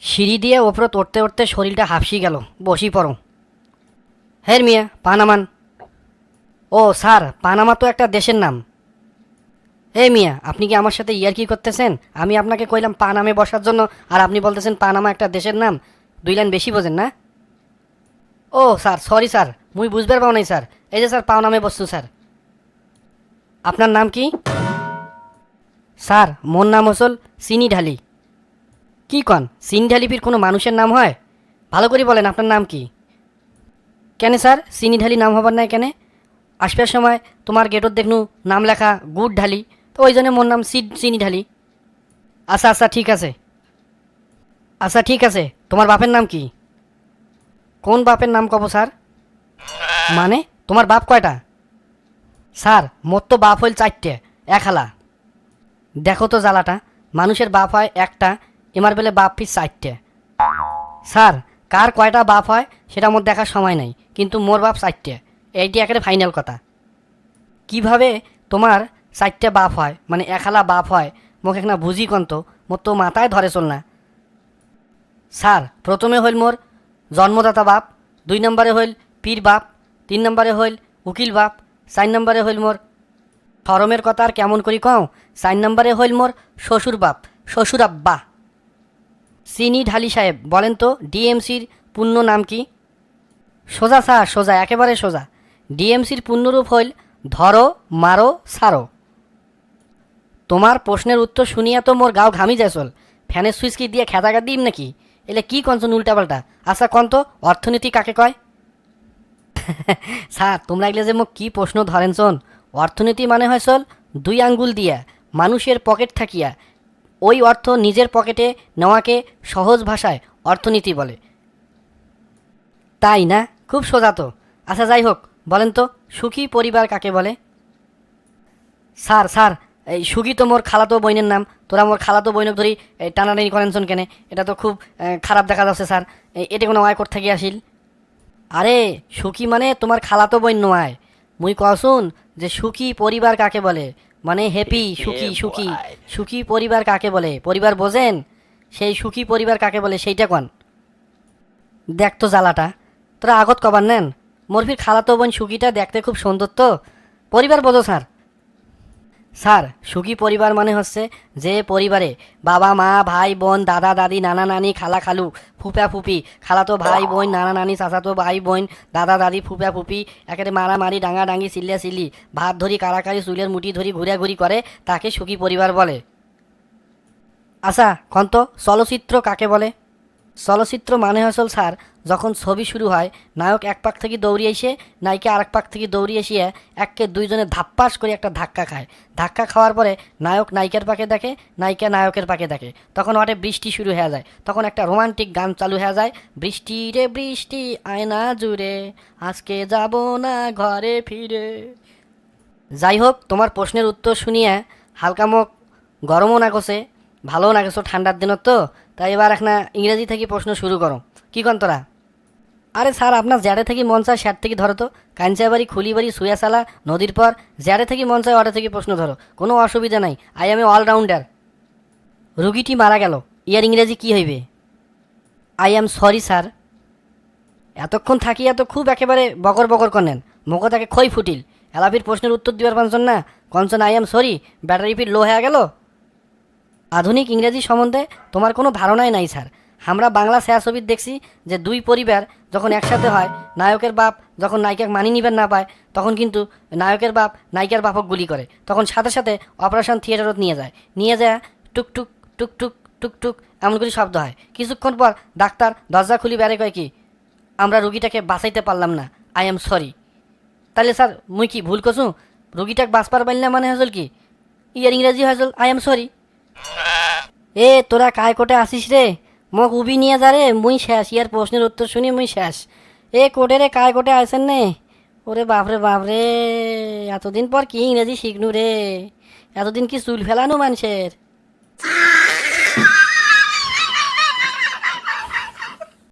সিঁড়ি দিয়ে ওপরে উঠতে উঠতে শরীরটা হাফসি গেল। বসি পড়ো। হের মিয়া, পানামান। ও, স্যার, পানামা তো একটা দেশের নাম। হে মিয়া, আপনি কি আমার সাথে ইয়ার কি করতেছেন? আমি আপনাকে কইলাম পানামে বসার জন্য, আর আপনি বলতেছেন পানামা একটা দেশের নাম। দুই লাইন বেশি বোঝেন না? ও, স্যার, সরি, স্যার, মুই বুঝবার পাও নাই, স্যার। এই যে, স্যার পানামে বসছু, স্যার। আপনার নাম কি? স্যার, মোর নাম হসল চিনি ঢালি কি কন? চিনি ঢালিপির কোনো মানুষের নাম হয়? ভালো করে বলেন, আপনার নাম কি? কেন স্যার? চিনি ঢালি নাম হবার নাই কেন? আসবার সময় তোমার গেটত দেখনু নাম লেখা গুড় ঢালি তো ওই জন্য মোর নাম সি চিনি ঢালি আচ্ছা আচ্ছা ঠিক আছে। আচ্ছা ঠিক আছে। তোমার বাপের নাম কি? কোন বাপের নাম কব, স্যার? মানে? তোমার বাপ কয়টা? স্যার, মোর তো বাপ হইল চারটে এক হালা দেখো তো জ্বালাটা, মানুষের বাপ হয় একটা এমার বেলে বাপ ফিস চারটে। স্যার, কার কয়টা বাপ হয়, সেটা মোর দেখার সময় নাই, কিন্তু মোর বাপ চারটে। এইটি একেবারে ফাইনাল কথা। কীভাবে তোমার চারটে বাপ হয় মানে একালা বাপ হয়, মোক একটা বুঝি কন্ত, মোর তো মাথায় ধরে চল না স্যার, প্রথমে হইল মোর জন্মদাতা বাপ, দুই নম্বরে হইল পীর বাপ, তিন নম্বরে হইল উকিল বাপ, চার নম্বরে হইল মোর ফরমের কথা আর কেমন করি কও, চার নম্বরে হইল মোর শ্বশুর বাপ, শ্বশুর আব্বা। চিনি ঢালি সাহেব, বলেন তো, ডিএমসির পূর্ণ নাম কি? সোজা স্যার, সোজা, একেবারে সোজা। ডিএমসির পূর্ণরূপ হইল, ধরো, মারো, সারো। তোমার প্রশ্নের উত্তর শুনিয়া তো মোর গাও ঘামি যাচল ফ্যানের সুইচ কি দিয়ে খেদাগা দিম নাকি? এলে কি কনসন উল্টাপাল্টা? আচ্ছা কন্ত অর্থনীতি কাকে কয়? স্যার, তোমরা এগুলো যে মোক কি প্রশ্ন ধরেন শোন অর্থনীতি মানে হয় চল, দুই আঙ্গুল দিয়া, মানুষের পকেট থাকিয়া ওই অর্থ নিজের পকেটে নেওয়াকে সহজ ভাষায় অর্থনীতি বলে। তাই না? খুব সোজা তো। আচ্ছা যাই হোক, বলেন তো, সুখী পরিবার কাকে বলে? স্যার স্যার, এই সুখী তো মোর খালাতো বইনের নাম। তোরা মোর খালাতো বইনক ধরি টানাটানি করেন শোন কেনে। এটা তো খুব খারাপ দেখা যাচ্ছে, স্যার। এটা কোনো আয় কোর থেকে আসিল? আরে, সুখী মানে তোমার খালাতো বইন নয় মুই কসুন যে সুখী পরিবার কাকে বলে? মানে হ্যাপি সুখী সুখী। সুখী পরিবার কাকে বলে? পরিবার বোঝেন? সেই সুখী পরিবার কাকে বলে? সেইটা কন? দেখ তো জ্বালাটা। তোরা আগত কবার নেন? মরফির খালাতো বোন সুখীটা দেখতে খুব সুন্দর তো। পরিবার বোঝো স্যার। স্যার সুখী পরিবার মানে হচ্ছে যে পরিবারে বাবা মা ভাই বোন দাদা দাদি নানা নানি খালা খালু ফুপা ফুপি। খালাতো ভাই বোন নানা নানি চাচাতো ভাই বোন দাদা দাদি ফুপা ফুপি। একেবারে মারামারি ডাঙা ডাঙি চিল্লিয়া চিল্লি ভাত ধরি কারাকারি চুলের মুঠি ধরি ঘুরাঘুরি করে তাকে সুখী পরিবার বলে। আচ্ছা কন্ত চলচ্চিত্র কাকে বলে? চলচ্চিত্র মানে হসল স্যার যখন ছবি শুরু হয়, নায়ক এক পাক থেকে দৌড়ি এসে নায়িকা আরেক পাক থেকে দৌড়ি এসিয়ে এককে দুইজনে ধাপ্পাস করে একটা ধাক্কা খায়। ধাক্কা খাওয়ার পরে নায়ক নায়িকার পাকে দেখে, নায়িকা নায়কের পাকে দেখে। তখন ওটে বৃষ্টি শুরু হয়ে যায়। তখন একটা রোমান্টিক গান চালু হয়ে যায়, বৃষ্টি রে, বৃষ্টি আয়না জুড়ে, আজকে যাব না ঘরে ফিরে। যাই হোক তোমার প্রশ্নের উত্তর শুনিয়ে হালকা মুখ গরমও না গেছে ভালোও না গেছো ঠান্ডার দিনত তো। তাই এবার এখন ইংরেজি থেকে প্রশ্ন শুরু করো। কি কন তোরা? আরে স্যার, আপনার জ্যাডে থেকে মন চায় শ্যাট থেকে ধরো তো। কাঞ্চাবাড়ি, খুলিবাড়ি, সুয়াশালা, নদীর পর জ্যাডে থেকে মন চায় অর্ডার থেকে প্রশ্ন ধরো। কোনো অসুবিধা নাই। আই এম অলরাউন্ডার রুগীটি মারা গেল। ইয়ার ইংরেজি কি হইবে? I am sorry sir. এতক্ষণ থাকিয়া তো খুব একেবারে বকর বকর করেন মুখ তাকে খই ফুটিল। এলাপির প্রশ্নের উত্তর দিবার পারছেন না। কনসন, আই এম সরি ব্যাটারি পিট লো হয়ে গেল? আধুনিক ইংরেজি সম্বন্ধে তোমার কোনো ধারণাই নাই, স্যার। আমরা বাংলা ছায়াছবির দেখছি যে দুই পরিবার যখন একসাথে হয়, নায়কের বাপ যখন নায়িকাকে মানি নিবেন না পায়, তখন কিন্তু নায়কের বাপ নায়িকার বাপক গুলি করে। তখন সাথে সাথে অপারেশন থিয়েটারত নিয়ে যায়। নিয়ে যায় টুকটুক টুকটুক টুকটুক এমন করে শব্দ হয়। কিছুক্ষণ পর ডাক্তার দরজা খুলি বেড়ে কয় কি, আমরা রুগীটাকে বাঁচাইতে পারলাম না। I am sorry. তাহলে স্যার, মুই কি ভুল করছু রুগীটাকে বাঁচবার পারলে মানে হজল কি? ইয়ার ইংরেজি হজল আই এম সরি। এ, তোরা কায় কোটে আসিস রে? মোক উবি নিয়ে যা রে, মুই শেষ। ইয়ার প্রশ্নের উত্তর শুনি মুই শেষ। এ, কোটে রে কায় কোটে আসেন নে? ওরে বাপরে বাপরে, এতদিন পর কি ইংরেজি শিখনু রে? এতদিন কি চুল ফেলানো মানুষের?